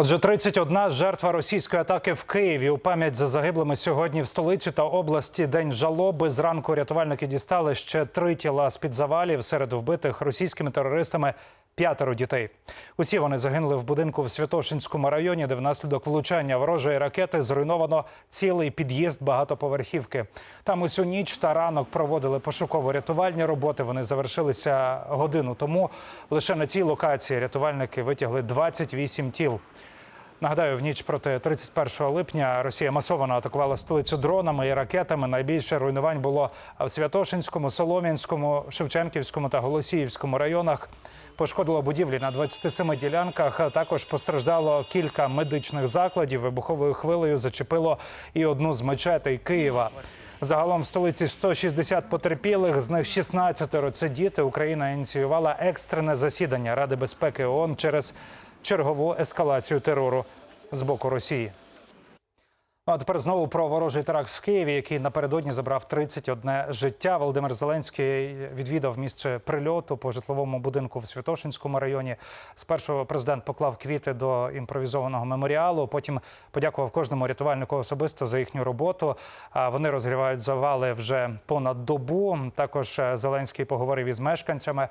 Отже, 31 жертва російської атаки в Києві у пам'ять за загиблими сьогодні в столиці та області. День жалоби. Зранку рятувальники дістали ще три тіла з під завалів серед вбитих російськими терористами. П'ятеро дітей. Усі вони загинули в будинку в Святошинському районі, де внаслідок влучання ворожої ракети зруйновано цілий під'їзд багатоповерхівки. Там усю ніч та ранок проводили пошуково-рятувальні роботи. Вони завершилися годину тому. Лише на цій локації рятувальники витягли 28 тіл. Нагадаю, в ніч проти 31 липня Росія масово атакувала столицю дронами і ракетами. Найбільше руйнувань було в Святошинському, Солом'янському, Шевченківському та Голосіївському районах. Пошкодило будівлі на 27 ділянках. Також постраждало кілька медичних закладів. Вибуховою хвилею зачепило і одну з мечетей Києва. Загалом в столиці 160 потерпілих, з них 16 – це діти. Україна ініціювала екстрене засідання Ради безпеки ООН через чергову ескалацію терору з боку Росії. А тепер знову про ворожий теракт в Києві, який напередодні забрав 31 життя. Володимир Зеленський відвідав місце прильоту по житловому будинку в Святошинському районі. Спершу президент поклав квіти до імпровізованого меморіалу. Потім подякував кожному рятувальнику особисто за їхню роботу. Вони розгрівають завали вже понад добу. Також е, Зеленський поговорив із мешканцями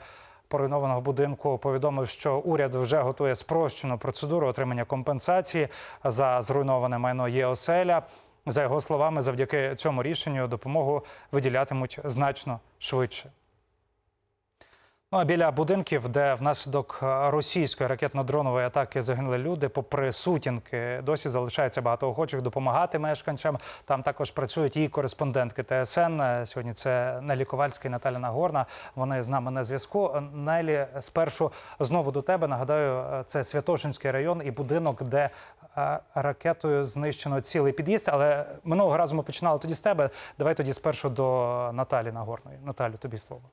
поруйнованого будинку повідомив, що уряд вже готує спрощену процедуру отримання компенсації за зруйноване майно ЄОСЕЛЯ. За його словами, завдяки цьому рішенню допомогу виділятимуть значно швидше. Ну а біля будинків, де внаслідок російської ракетно-дронової атаки загинули люди, попри сутінки, досі залишається багато охочих допомагати мешканцям. Там також працюють і кореспондентки ТСН. Сьогодні це Нелі Ковальська і Наталя Нагорна. Вони з нами на зв'язку. Нелі, спершу знову до тебе. Нагадаю, це Святошинський район і будинок, де е, ракетою знищено цілий під'їзд. Але минулого разу ми починали тоді з тебе. Давай тоді спершу до Наталі Нагорної. Наталю, тобі слово.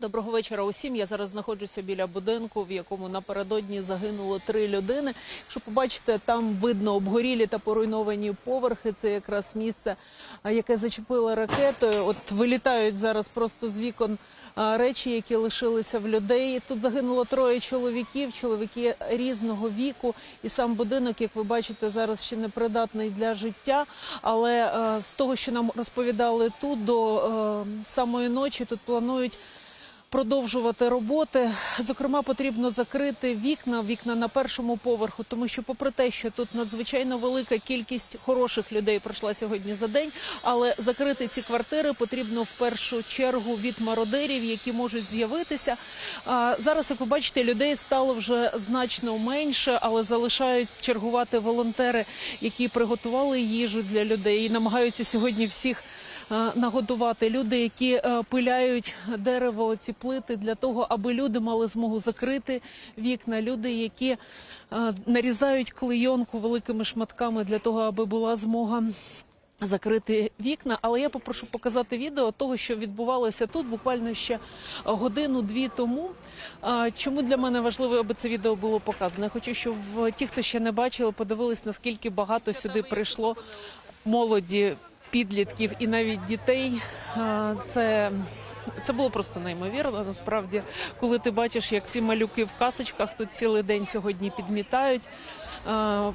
Доброго вечора усім. Я зараз знаходжуся біля будинку, в якому напередодні загинуло три людини. Якщо побачите, там видно обгорілі та поруйновані поверхи. Це якраз місце, яке зачепило ракетою. От вилітають зараз просто з вікон речі, які лишилися в людей. Тут загинуло троє чоловіків, чоловіки різного віку. І сам будинок, як ви бачите, зараз ще не придатний для життя. Але з того, що нам розповідали тут, до самої ночі тут планують продовжувати роботи. Зокрема, потрібно закрити вікна, вікна на першому поверху, тому що, попри те, що тут надзвичайно велика кількість хороших людей пройшла сьогодні за день, але закрити ці квартири потрібно в першу чергу від мародерів, які можуть з'явитися. Зараз, як ви бачите, людей стало вже значно менше, але залишають чергувати волонтери, які приготували їжу для людей і намагаються сьогодні всіх нагодувати люди, які е, пиляють дерево, ці плити для того, аби люди мали змогу закрити вікна. Люди, які е, нарізають клейонку великими шматками для того, аби була змога. Закрити вікна, але я попрошу показати відео того, що відбувалося тут буквально ще годину-дві тому. Чому для мене важливо, аби це відео було показано? Я хочу, щоб ті, хто ще не бачили, подивились, наскільки багато сюди прийшло молоді, підлітків і навіть дітей. Це це було просто неймовірно. Насправді, коли ти бачиш, як ці малюки в касочках тут цілий день сьогодні підмітають. А,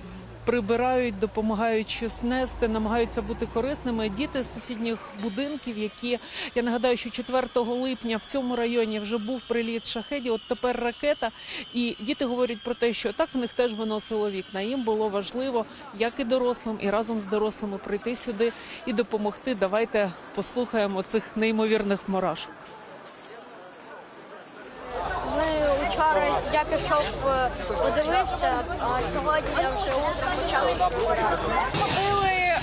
Прибирають, допомагають щось нести, намагаються бути корисними. Діти з сусідніх будинків, які я нагадаю, що 4 липня в цьому районі вже був приліт шахедів. От тепер ракета, і діти говорять про те, що так в них теж виносило вікна. Їм було важливо, як і дорослим, і разом з дорослими прийти сюди і допомогти. Давайте послухаємо цих неймовірних мурашок. Вчора я пішов, подивився, а сьогодні я вже утром почав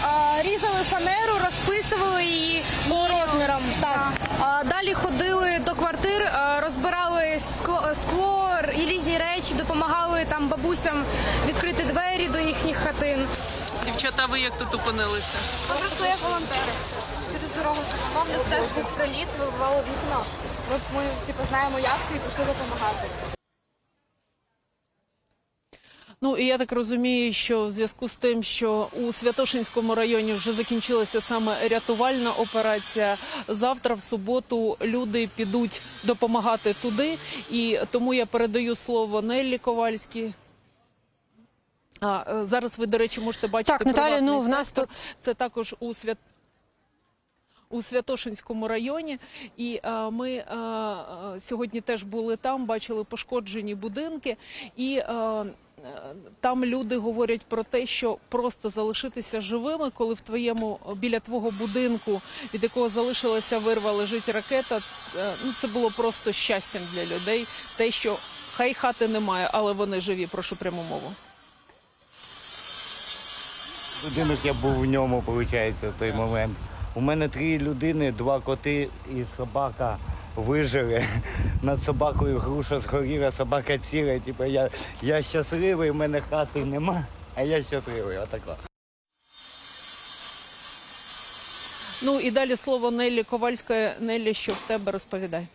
а, різали фанеру, розписували її по розмірам. Так. Далі ходили до квартир, розбирали скло, і різні речі, допомагали там бабусям відкрити двері до їхніх хатин. Дівчата, ви як тут опинилися? Як волонтери. Через дорогу вам десь теж був приліт, вибивало вікна. Ми, ми типу, знаємо, як це і пішли допомагати. Ну і я так розумію, що в зв'язку з тим, що у Святошинському районі вже закінчилася саме рятувальна операція. Завтра, в суботу, люди підуть допомагати туди. І тому я передаю слово Неллі Ковальській. А е, зараз ви, до речі, можете бачити Так, приватний ну в нас сектор. тут Це також у свят. У Святошинському районі, і е, ми е, е, сьогодні теж були там, бачили пошкоджені будинки, і там люди говорять про те, що просто залишитися живими, коли в твоєму біля твого будинку, від якого залишилася вирва, лежить ракета. ну це було просто щастям для людей. Те, що хай хати немає, але вони живі. Прошу пряму мову. Будинок я був в ньому, виходить, в той момент. У мене три людини, два коти і собака вижили. Над собакою груша згоріла, собака ціла. Типу, я, я щасливий, в мене хати нема, а я щасливий. Отако. Ну і далі слово Неллі Ковальської. Неллі, що в тебе розповідай.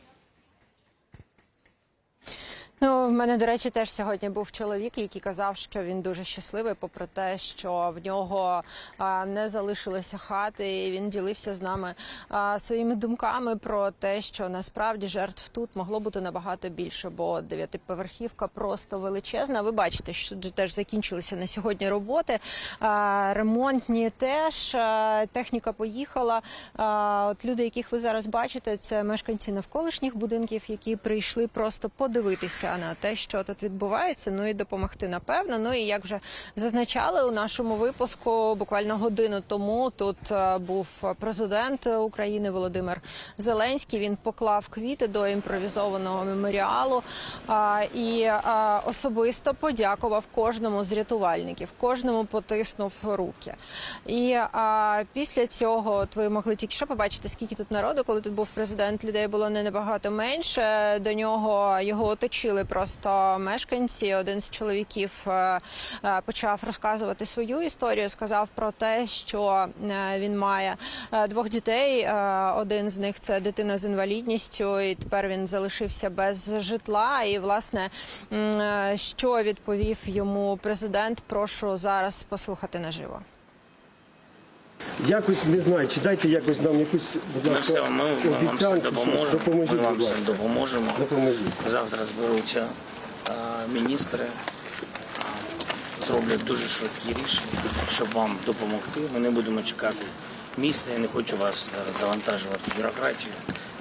Ну, в мене, до речі, теж сьогодні був чоловік, який казав, що він дуже щасливий, попри те, що в нього а, не залишилося хати. І він ділився з нами а, своїми думками про те, що насправді жертв тут могло бути набагато більше, бо дев'ятиповерхівка просто величезна. Ви бачите, що теж закінчилися на сьогодні роботи. А, ремонтні теж а, техніка поїхала. А, от люди, яких ви зараз бачите, це мешканці навколишніх будинків, які прийшли просто подивитися на те, що тут відбувається. Ну і допомогти напевно. Ну і як вже зазначали у нашому випуску, буквально годину тому тут е, був президент України Володимир Зеленський. Він поклав квіти до імпровізованого меморіалу і особисто подякував кожному з рятувальників, кожному потиснув руки. І після цього, от ви могли тільки що побачити, скільки тут народу, коли тут був президент, людей було не набагато менше. До нього його оточили просто мешканці. Один з чоловіків е, е, почав розказувати свою історію. Сказав про те, що е, він має двох дітей. Один з них це дитина з інвалідністю, і тепер він залишився без житла. І власне, що відповів йому президент, прошу зараз послухати наживо. Якось не знаю, чи дайте якось нам якусь, будь Ми ласка, все, ми, ми вам все обіцянку, що допоможемо. допоможіть, Ми вам будь все ласка. допоможемо. Допоможіть. Завтра зберуться а, міністри, а, зроблять дуже швидкі рішення, щоб вам допомогти. Ми не будемо чекати міста. Я не хочу вас зараз завантажувати в бюрократію.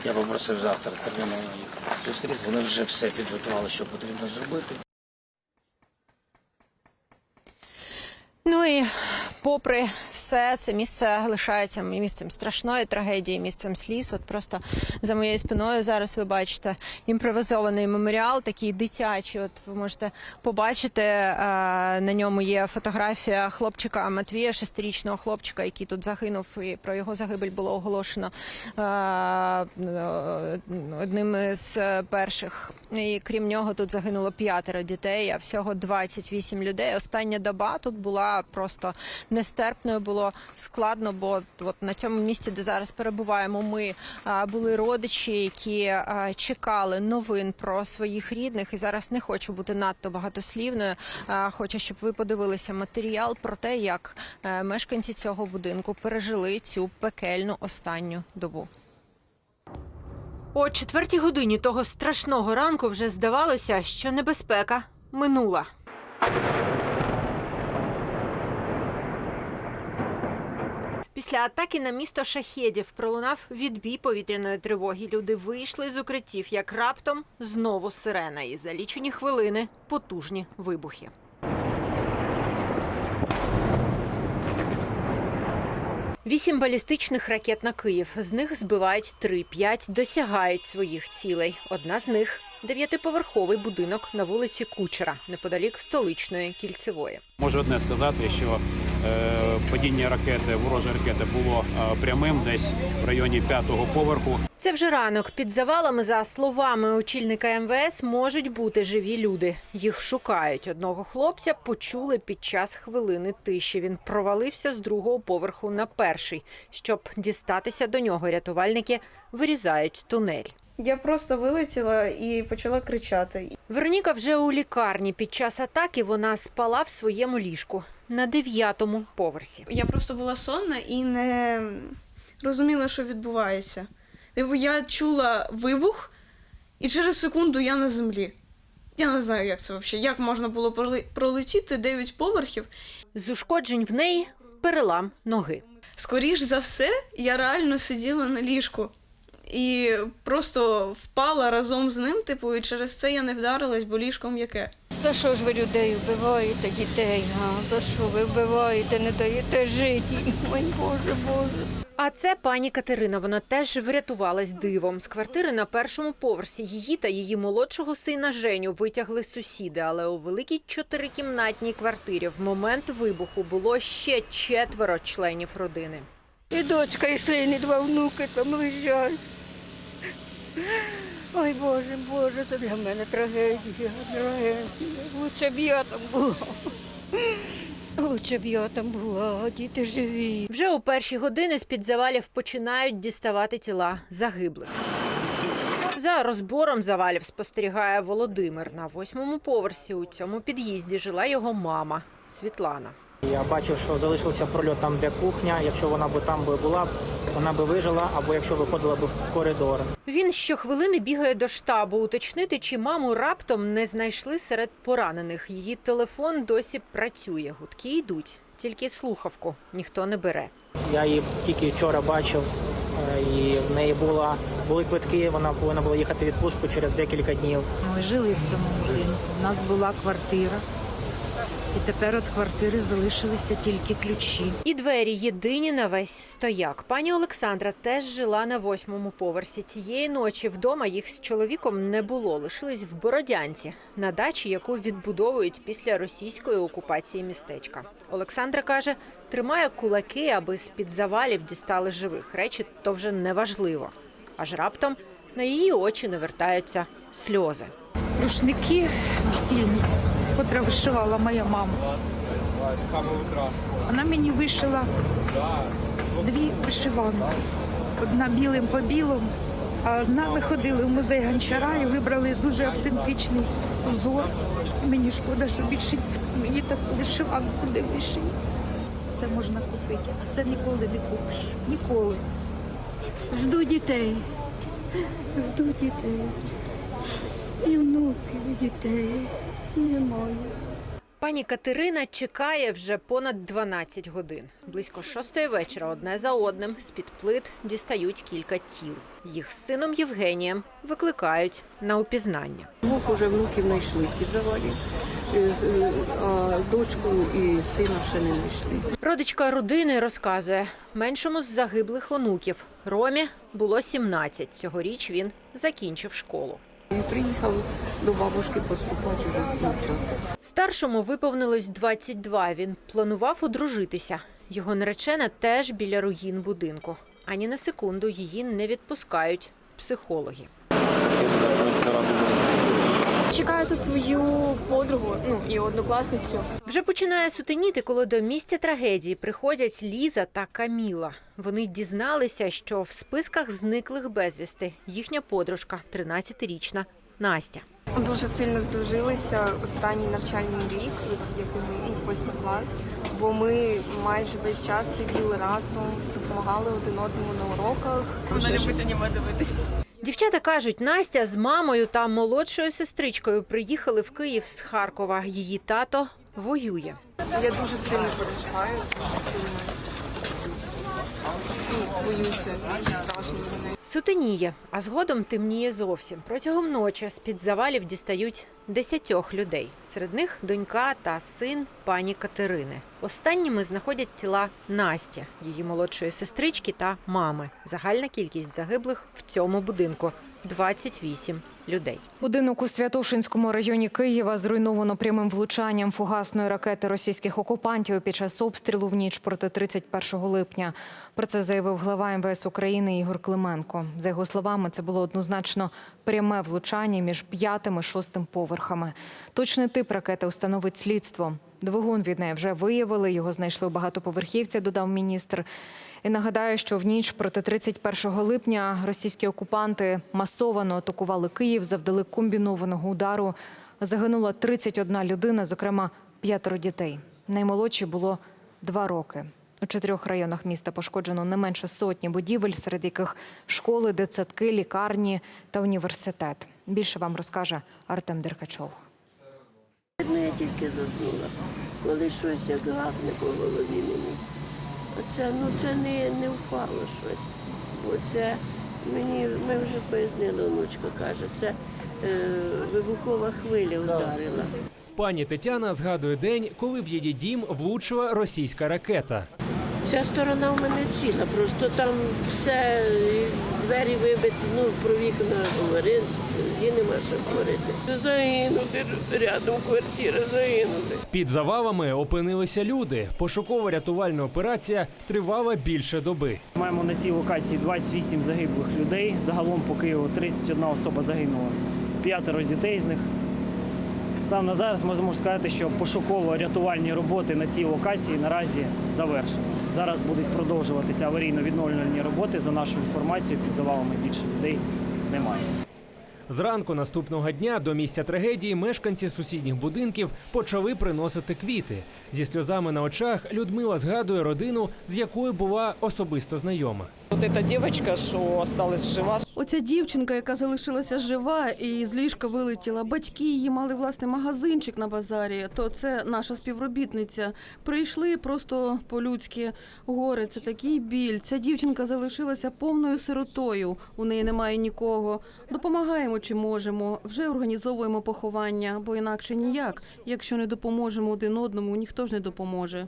Я попросив завтра терміново їх зустріти. Вони вже все підготували, що потрібно зробити. Ну і попри все, це місце лишається місцем страшної трагедії, місцем сліз. От просто за моєю спиною зараз ви бачите імпровізований меморіал, такий дитячий. От ви можете побачити е, на ньому є фотографія хлопчика Матвія, шестирічного хлопчика, який тут загинув, і про його загибель було оголошено е, одним з перших. І крім нього, тут загинуло п'ятеро дітей, а всього 28 людей. Остання доба тут була просто нестерпною. Було складно, бо от на цьому місці, де зараз перебуваємо, ми були родичі, які чекали новин про своїх рідних. І зараз не хочу бути надто багатослівною. Хочу, щоб ви подивилися матеріал про те, як е, мешканці цього будинку пережили цю пекельну останню добу. О четвертій годині того страшного ранку вже здавалося, що небезпека минула. Після атаки на місто Шахедів пролунав відбій повітряної тривоги. Люди вийшли з укриттів, як раптом знову сирена. І за лічені хвилини потужні вибухи. Вісім балістичних ракет на Київ. З них збивають три, п'ять досягають своїх цілей. Одна з них дев'ятиповерховий будинок на вулиці Кучера, неподалік столичної кільцевої. Можу одне сказати, що падіння ракети, ворожої ракети було е, прямим, десь в районі п'ятого поверху. Це вже ранок. Під завалами, за словами очільника МВС, можуть бути живі люди. Їх шукають. Одного хлопця почули під час хвилини тиші. Він провалився з другого поверху на перший. Щоб дістатися до нього, рятувальники вирізають тунель. Я просто вилетіла і почала кричати. Вероніка вже у лікарні. Під час атаки вона спала в своєму ліжку на дев'ятому поверсі. Я просто була сонна і не розуміла, що відбувається. Типу, я чула вибух, і через секунду я на землі. Я не знаю, як це взагалі. Як можна було пролетіти 9 поверхів. З ушкоджень в неї перелам ноги. Скоріш за все, я реально сиділа на ліжку і просто впала разом з ним, типу, і через це я не вдарилась, бо ліжко м'яке. За що ж ви людей вбиваєте, дітей? А? За що ви вбиваєте, не даєте жити? їм? Ой, Боже, Боже. А це пані Катерина. Вона теж врятувалась дивом. З квартири на першому поверсі її та її молодшого сина Женю витягли сусіди. Але у великій чотирикімнатній квартирі в момент вибуху було ще четверо членів родини. І дочка, і син, і два внуки там лежать. Ой, Боже, Боже, це для мене трагедія, трагедія. Лучше б я там була. Лучше б я там була, діти живі. Вже у перші години з-під завалів починають діставати тіла загиблих. За розбором завалів спостерігає Володимир. На восьмому поверсі у цьому під'їзді жила його мама Світлана. Я бачив, що залишився прольот там, де кухня. Якщо вона б там би була, вона би вижила, або якщо виходила б в коридор. Він щохвилини бігає до штабу уточнити, чи маму раптом не знайшли серед поранених. Її телефон досі працює. Гудки йдуть, тільки слухавку ніхто не бере. Я її тільки вчора бачив, е, і в неї була були квитки. Вона повинна була їхати в відпустку через декілька днів. Ми жили в цьому будинку. У нас була квартира, і тепер від квартири залишилися тільки ключі. І двері єдині на весь стояк. Пані Олександра теж жила на восьмому поверсі. Цієї ночі вдома їх з чоловіком не було. Лишились в Бородянці на дачі, яку відбудовують після російської окупації містечка. Олександра каже, тримає кулаки, аби з під завалів дістали живих. Речі то вже не важливо. Аж раптом на її очі навертаються сльози. Рушники весільні, котра вишивала моя мама. Вона мені вишила дві вишиванки. Одна білим по білому, а одна ми ходили в музей гончара і вибрали дуже автентичний узор. Мені шкода, що більше мені таку вишиванку не вишив. Це можна купити, а це ніколи не купиш. Ніколи. Жду дітей. Жду дітей. І внуків, і дітей. Немає. Пані Катерина чекає вже понад 12 годин. Близько шостої вечора одне за одним з-під плит дістають кілька тіл. Їх з сином Євгенієм викликають на упізнання. Двох уже внуків знайшли з-під завалів. А дочку і сина ще не знайшли. Родичка родини розказує, меншому з загиблих онуків Ромі було 17. Цьогоріч він закінчив школу. Він приїхав до бабушки поступати вже навчатися. Старшому виповнилось 22. Він планував одружитися. Його наречена теж біля руїн будинку. Ані на секунду її не відпускають психологи. Чекаю тут свою подругу, ну і однокласницю. Вже починає сутеніти, коли до місця трагедії приходять Ліза та Каміла. Вони дізналися, що в списках зниклих безвісти їхня подружка, 13-річна Настя. Дуже сильно здружилися останній навчальний рік, який ну, восьмий клас. Бо ми майже весь час сиділи разом, допомагали один одному на уроках. Вона любить аніме дивитись. Дівчата кажуть, Настя з мамою та молодшою сестричкою приїхали в Київ з Харкова. Її тато воює. Я дуже сильно переживаю, дуже сильно ну, боюся, страшно. Сутеніє, а згодом темніє зовсім. Протягом ночі з-під завалів дістають десятьох людей. Серед них донька та син пані Катерини. Останніми знаходять тіла Насті, її молодшої сестрички та мами. Загальна кількість загиблих в цьому будинку 28 людей. Будинок у Святошинському районі Києва зруйновано прямим влучанням фугасної ракети російських окупантів під час обстрілу в ніч проти 31 липня. Про це заявив глава МВС України Ігор Клименко. За його словами, це було однозначно пряме влучання між п'ятим і шостим поверхами. Точний тип ракети установить слідство. Двигун від неї вже виявили. Його знайшли у багатоповерхівці, додав міністр. І нагадаю, що в ніч проти 31 липня російські окупанти масово атакували Київ, завдали комбінованого удару. Загинула 31 людина, зокрема п'ятеро дітей. Наймолодші було два роки. У чотирьох районах міста пошкоджено не менше сотні будівель, серед яких школи, дитсадки, лікарні та університет. Більше вам розкаже Артем Деркачов. Ну, я тільки заснула, коли щось як гавне по голові мені. Оце, ну це не, не впало щось. Оце мені, ми вже пояснили, онучка каже, це е, вибухова хвиля вдарила. Пані Тетяна згадує день, коли в її дім влучила російська ракета. Ця сторона в мене ціла, просто там все, двері вибиті, ну про вікна говорити, і нема що говорити. Загинули рядом квартира, загинули. Під завалами опинилися люди. Пошуково-рятувальна операція тривала більше доби. Маємо на цій локації 28 загиблих людей. Загалом по Києву 31 особа загинула. П'ятеро дітей з них. Станом на зараз можемо сказати, що пошуково-рятувальні роботи на цій локації наразі завершені. Зараз будуть продовжуватися аварійно-відновлювальні роботи. За нашою інформацією, під завалами більше людей немає. Зранку наступного дня до місця трагедії мешканці сусідніх будинків почали приносити квіти. Зі сльозами на очах Людмила згадує родину, з якою була особисто знайома. Оця дівчинка, яка залишилася жива і з ліжка вилетіла. Батьки її мали власне магазинчик на базарі. То це наша співробітниця. Прийшли просто по-людськи. Горе, це такий біль. Ця дівчинка залишилася повною сиротою. У неї немає нікого. Допомагаємо чи можемо. Вже організовуємо поховання, бо інакше ніяк. Якщо не допоможемо один одному, ніхто ж не допоможе.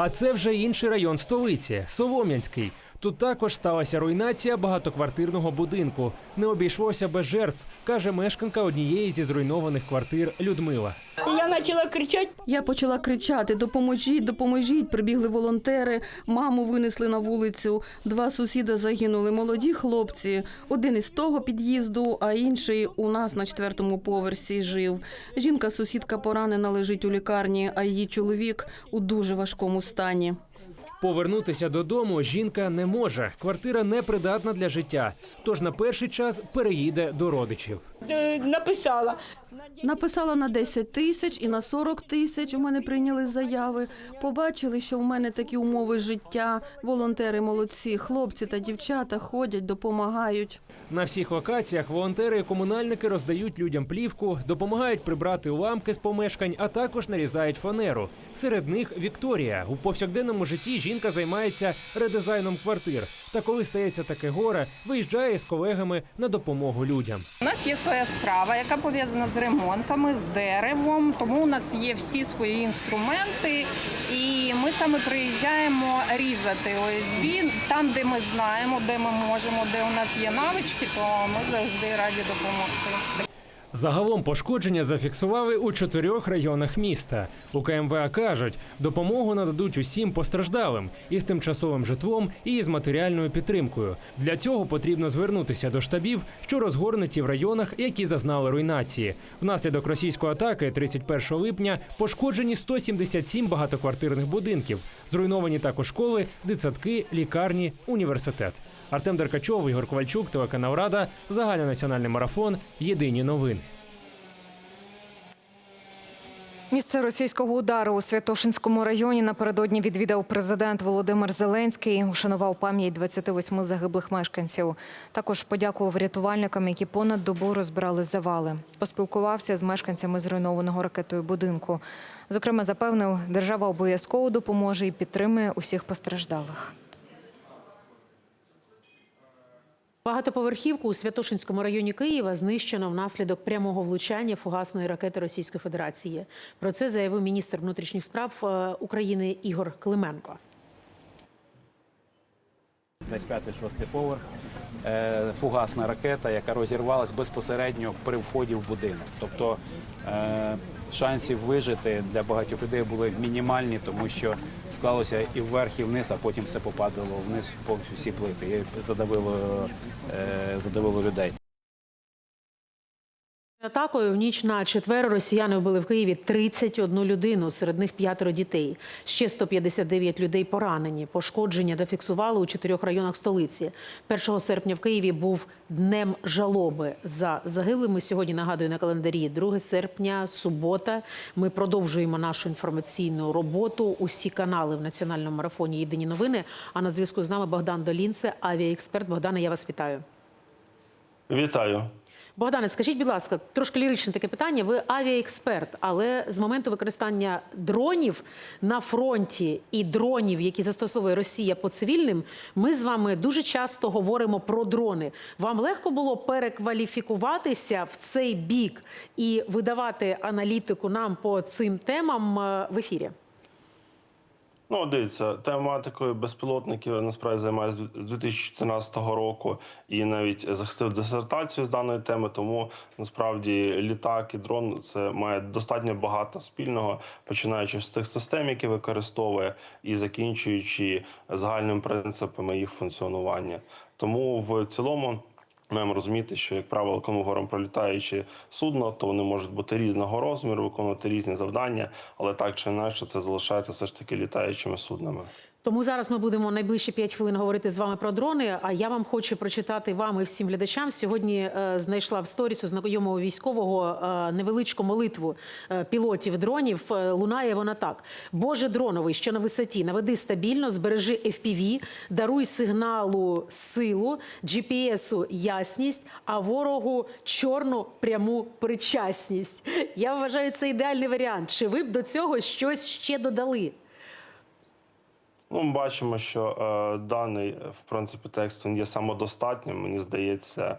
А це вже інший район столиці Солом'янський. Тут також сталася руйнація багатоквартирного будинку. Не обійшлося без жертв, каже мешканка однієї зі зруйнованих квартир Людмила. Я почала кричати. Я почала кричати: допоможіть, допоможіть. Прибігли волонтери, маму винесли на вулицю. Два сусіда загинули. Молоді хлопці. Один із того під'їзду, а інший у нас на четвертому поверсі жив. Жінка, сусідка поранена, лежить у лікарні, а її чоловік у дуже важкому стані. Повернутися додому жінка не може. Квартира непридатна для життя. Тож на перший час переїде до родичів. Написала. Написала на 10 тисяч і на 40 тисяч. У мене прийняли заяви. Побачили, що в мене такі умови життя. Волонтери молодці, хлопці та дівчата ходять, допомагають. На всіх локаціях волонтери і комунальники роздають людям плівку, допомагають прибрати уламки з помешкань, а також нарізають фанеру. Серед них Вікторія. У повсякденному житті жінка займається редизайном квартир. Та коли стається таке горе, виїжджає з колегами на допомогу людям. У нас є своя справа, яка пов'язана з ремонтами, з деревом. Тому у нас є всі свої інструменти, і ми саме приїжджаємо різати ОСБ там, де ми знаємо, де ми можемо, де у нас є навички, то ми завжди раді допомогти. Загалом пошкодження зафіксували у чотирьох районах міста. У КМВА кажуть, допомогу нададуть усім постраждалим із тимчасовим житлом і з матеріальною підтримкою. Для цього потрібно звернутися до штабів, що розгорнуті в районах, які зазнали руйнації. Внаслідок російської атаки 31 липня пошкоджені 177 багатоквартирних будинків. Зруйновані також школи, дитсадки, лікарні, університет. Артем Деркачов, Ігор Ковальчук, телеканал Рада, загальнонаціональний марафон. Єдині новини. Місце російського удару у Святошинському районі напередодні відвідав президент Володимир Зеленський. Ушанував пам'ять 28 загиблих мешканців. Також подякував рятувальникам, які понад добу розбирали завали. Поспілкувався з мешканцями зруйнованого ракетою будинку. Зокрема, запевнив, держава обов'язково допоможе і підтримує усіх постраждалих. Багатоповерхівку у Святошинському районі Києва знищено внаслідок прямого влучання фугасної ракети Російської Федерації. Про це заявив міністр внутрішніх справ е, України Ігор Клименко. десь п'ятий-шостий поверх. Е, Фугасна ракета, яка розірвалась безпосередньо при вході в будинок. Тобто е, шансів вижити для багатьох людей були мінімальні, тому що склалося і вверх, і вниз, а потім все попадало вниз повністю всі плити і задавило, е, задавило людей. Атакою в ніч на четвер росіяни вбили в Києві 31 людину, серед них п'ятеро дітей. Ще 159 людей поранені. Пошкодження дофіксували у чотирьох районах столиці. 1 серпня в Києві був днем жалоби за загиблими. Сьогодні нагадую на календарі 2 серпня, субота. Ми продовжуємо нашу інформаційну роботу. Усі канали в національному марафоні Єдині новини. А на зв'язку з нами Богдан Долінце, авіаексперт. Богдане, я вас вітаю. Вітаю. Богдане, скажіть, будь ласка, трошки ліричне таке питання. Ви авіаексперт, але з моменту використання дронів на фронті і дронів, які застосовує Росія по цивільним, ми з вами дуже часто говоримо про дрони. Вам легко було перекваліфікуватися в цей бік і видавати аналітику нам по цим темам е, в ефірі? Ну, дивіться, тематикою безпілотників насправді займаюся з 2014 року і навіть захистив дисертацію з даної теми. Тому насправді літак і дрон це має достатньо багато спільного, починаючи з тих систем, які використовує, і закінчуючи загальними принципами їх функціонування. Тому в цілому. Маємо розуміти, що, як правило, коли пролітаючи судно, то вони можуть бути різного розміру, виконувати різні завдання, але так чи інакше це залишається все ж таки літаючими суднами. Тому зараз ми будемо найближчі 5 хвилин говорити з вами про дрони. А я вам хочу прочитати вам і всім глядачам. Сьогодні е, знайшла в сторіс у знайомого військового е, невеличку молитву е, пілотів дронів. Лунає вона так: Боже дроновий, що на висоті, наведи стабільно, збережи FPV, даруй сигналу силу, GPS-у ясність, а ворогу чорну пряму причасність. Я вважаю це ідеальний варіант. Чи ви б до цього щось ще додали? Ну, ми бачимо, що е, даний в принципі текст він є самодостатнім. Мені здається,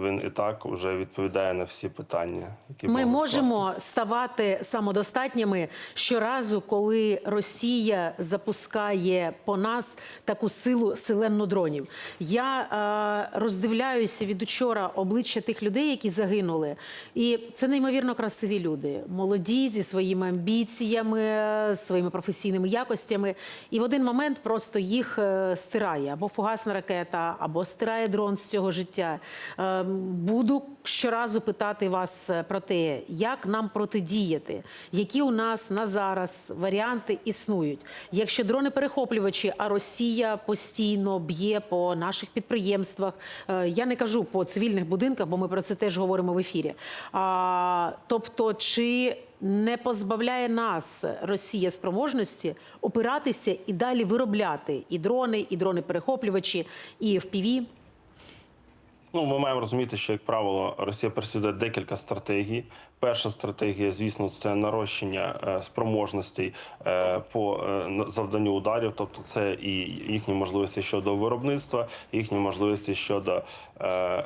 він і так вже відповідає на всі питання, які Ми можемо ставати самодостатніми щоразу, коли Росія запускає по нас таку силу силенну дронів. Я е, роздивляюся від учора обличчя тих людей, які загинули, і це неймовірно красиві люди, молоді зі своїми амбіціями, своїми професійними якостями. І в один момент просто їх е, стирає або фугасна ракета, або стирає дрон з цього життя. Е, Буду щоразу питати вас е, про те, як нам протидіяти, які у нас на зараз варіанти існують. Якщо дрони-перехоплювачі, а Росія постійно б'є по наших підприємствах, е, я не кажу по цивільних будинках, бо ми про це теж говоримо в ефірі. А, тобто, чи не позбавляє нас Росія спроможності опиратися і далі виробляти і дрони, і дрони-перехоплювачі, і FPV? Ну, ми маємо розуміти, що як правило Росія переслідує декілька стратегій. Перша стратегія, звісно, це нарощення е, спроможностей е, по е, завданню ударів, тобто це і їхні можливості щодо виробництва, їхні можливості щодо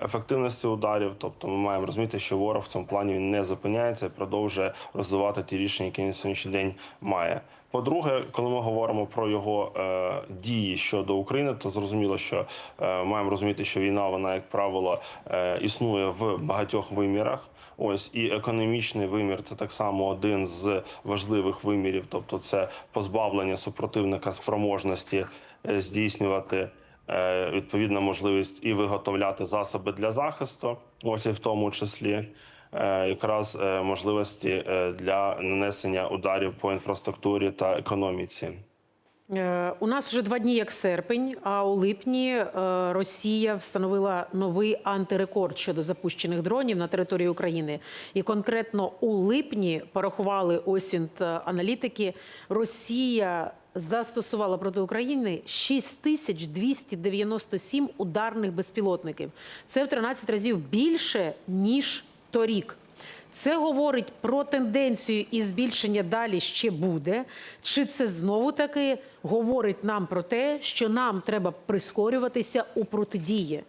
ефективності ударів. Тобто, ми маємо розуміти, що ворог в цьому плані він не зупиняється і продовжує розвивати ті рішення, які на сьогоднішній день має. По-друге, коли ми говоримо про його е, дії щодо України, то зрозуміло, що е, маємо розуміти, що війна, вона, як правило, е, існує в багатьох вимірах. Ось і економічний вимір це так само один з важливих вимірів, тобто це позбавлення супротивника спроможності е, здійснювати е, відповідна можливість і виготовляти засоби для захисту, ось і в тому числі е, якраз можливості для нанесення ударів по інфраструктурі та економіці. Е, У нас вже два дні як серпень, а у липні е, Росія встановила новий антирекорд щодо запущених дронів на території України. І конкретно у липні порахували осінт е, аналітики. Росія застосувала проти України 6297 ударних безпілотників. Це в 13 разів більше ніж торік. Це говорить про тенденцію і збільшення далі ще буде. Чи це знову таки говорить нам про те, що нам треба прискорюватися у протидії?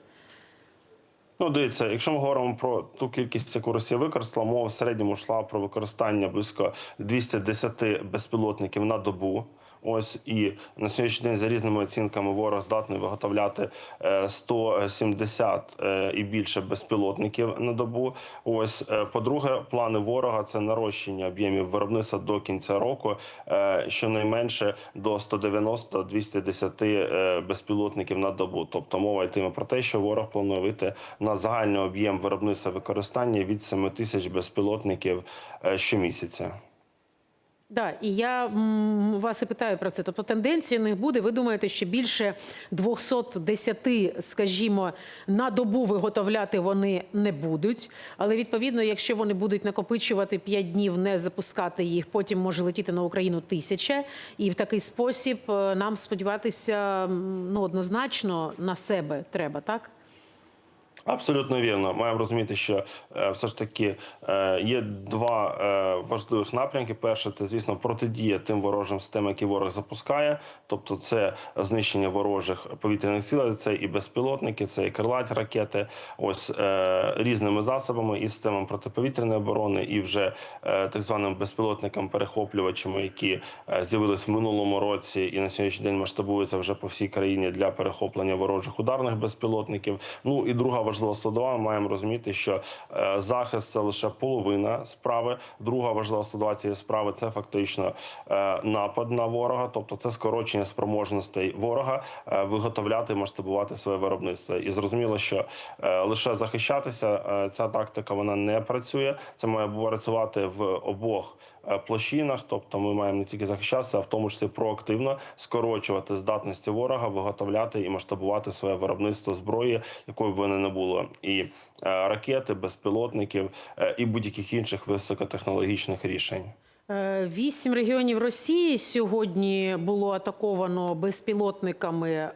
Ну, дивіться, якщо ми говоримо про ту кількість, яку Росія використала, мова в середньому йшла про використання близько 210 безпілотників на добу. Ось і на сьогоднішній день за різними оцінками ворог здатний виготовляти е, 170 е, і більше безпілотників на добу. Ось е, по-друге, плани ворога це нарощення об'ємів виробництва до кінця року, е, щонайменше до 190-210 е, безпілотників на добу. Тобто мова йтиме про те, що ворог планує вийти на загальний об'єм виробництва використання від 7 тисяч безпілотників е, щомісяця. Да, і я вас і питаю про це. Тобто тенденції у них буде. Ви думаєте, що більше 210, скажімо, на добу виготовляти вони не будуть. Але відповідно, якщо вони будуть накопичувати 5 днів, не запускати їх, потім може летіти на Україну тисяча. І в такий спосіб е, нам сподіватися ну, однозначно на себе треба, так? Абсолютно вірно. Маємо розуміти, що е, все ж таки е, є два е, важливих напрямки. Перше, це звісно протидія тим ворожим системам, які ворог запускає. Тобто, це знищення ворожих повітряних цілей, це і безпілотники, це і крилаті ракети. Ось різними засобами і системами протиповітряної оборони, і вже так званим безпілотникам перехоплювачами, які з'явились в минулому році, і на сьогоднішній день масштабуються вже по всій країні для перехоплення ворожих ударних безпілотників. Ну і друга важлива складова. Ми маємо розуміти, що е, захист це лише половина справи. Друга важлива складова цієї справи це фактично е, напад на ворога, тобто це скорочення спроможностей ворога е, виготовляти, масштабувати своє виробництво. І зрозуміло, що лише захищатися ця тактика вона не працює. Це має працювати в обох площинах. Тобто, ми маємо не тільки захищатися, а в тому числі проактивно скорочувати здатності ворога, виготовляти і масштабувати своє виробництво зброї, якої б вони не було, і е, ракети, безпілотників е, і будь-яких інших високотехнологічних рішень. Е, Вісім регіонів Росії сьогодні було атаковано безпілотниками. Е,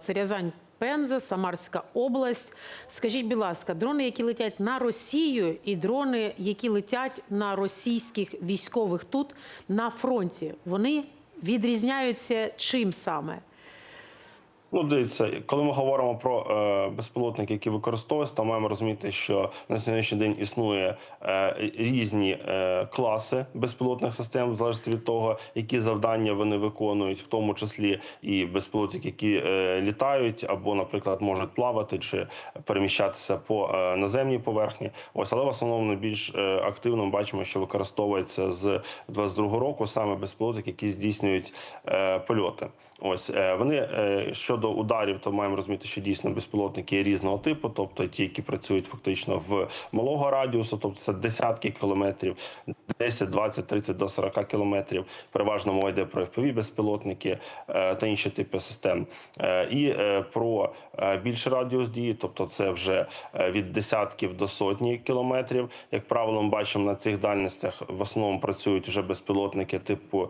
Це Рязань, Пенза, Самарська область. Скажіть, будь ласка, дрони, які летять на Росію, і дрони, які летять на російських військових тут на фронті, вони відрізняються чим саме? Ну, дивіться, коли ми говоримо про е, безпілотники, які використовуються, то маємо розуміти, що на сьогоднішній день існує е, різні е, класи безпілотних систем, в залежності від того, які завдання вони виконують, в тому числі і безпілотники, які е, літають або, наприклад, можуть плавати чи переміщатися по е, наземній поверхні. Ось, але в основному найбільш е, активно ми бачимо, що використовується з 22 року саме безпілотники, які здійснюють е, польоти. Ось е, вони е, щодо ударів, то маємо розуміти, що дійсно безпілотники є різного типу, тобто ті, які працюють фактично в малого радіусу, тобто це десятки кілометрів, 10, 20, 30 до 40 кілометрів. Переважно мова йде про FPV безпілотники е, та інші типи систем. І про більший радіус дії, тобто це вже від десятків до сотні кілометрів. Як правило, ми бачимо на цих дальностях в основному працюють вже безпілотники типу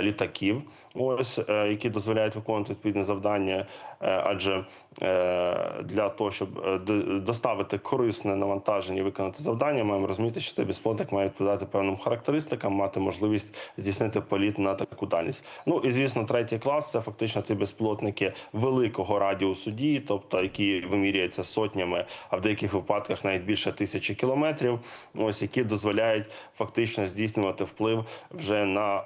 літаків, ось які дозволяють виконувати відповідне завдання, е, адже е, для того, щоб е, доставити корисне навантаження і виконати завдання, маємо розуміти, що цей безпілотник має відповідати певним характеристикам, мати можливість здійснити політ на таку дальність. Ну і звісно, третій клас це фактично ті безпілотники великого радіусу дії, тобто які вимірюються сотнями, а в деяких випадках навіть більше тисячі кілометрів. Ось які дозволяють фактично здійснювати вплив вже на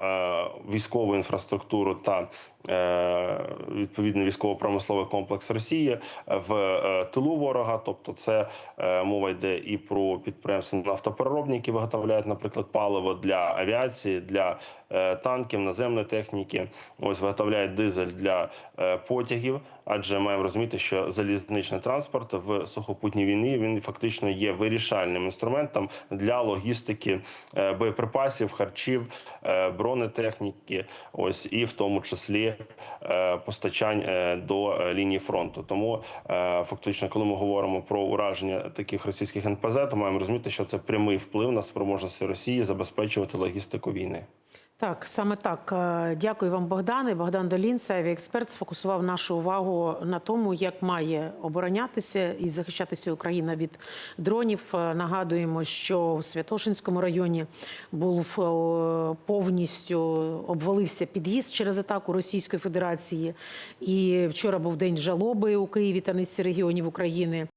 військову інфраструктуру та е, відповідно військово-промисловий комплекс Росії в е, тилу ворога. Тобто, це е, мова йде і про підприємства нафтопереробні, які виготовляють, наприклад, паливо для авіації, для е, танків, наземної техніки. Ось виготовляють дизель для е, потягів. Адже маємо розуміти, що залізничний транспорт в сухопутній війні він фактично є вирішальним інструментом для логістики е, боєприпасів, харчів, е, бронетехніки, ось і в тому числі е, постачань е, до е, лінії фронту. Тому фактично, коли ми говоримо про ураження таких російських НПЗ, то маємо розуміти, що це прямий вплив на спроможності Росії забезпечувати логістику війни. Так, саме так. Е, Дякую вам, Богдане. Богдан Долінця, авіаексперт, сфокусував нашу увагу на тому, як має оборонятися і захищатися Україна від дронів. Е, Нагадуємо, що в Святошинському районі був е, повністю обвалився під'їзд через атаку Російської Федерації. І вчора був день жалоби у Києві та низці регіонів України.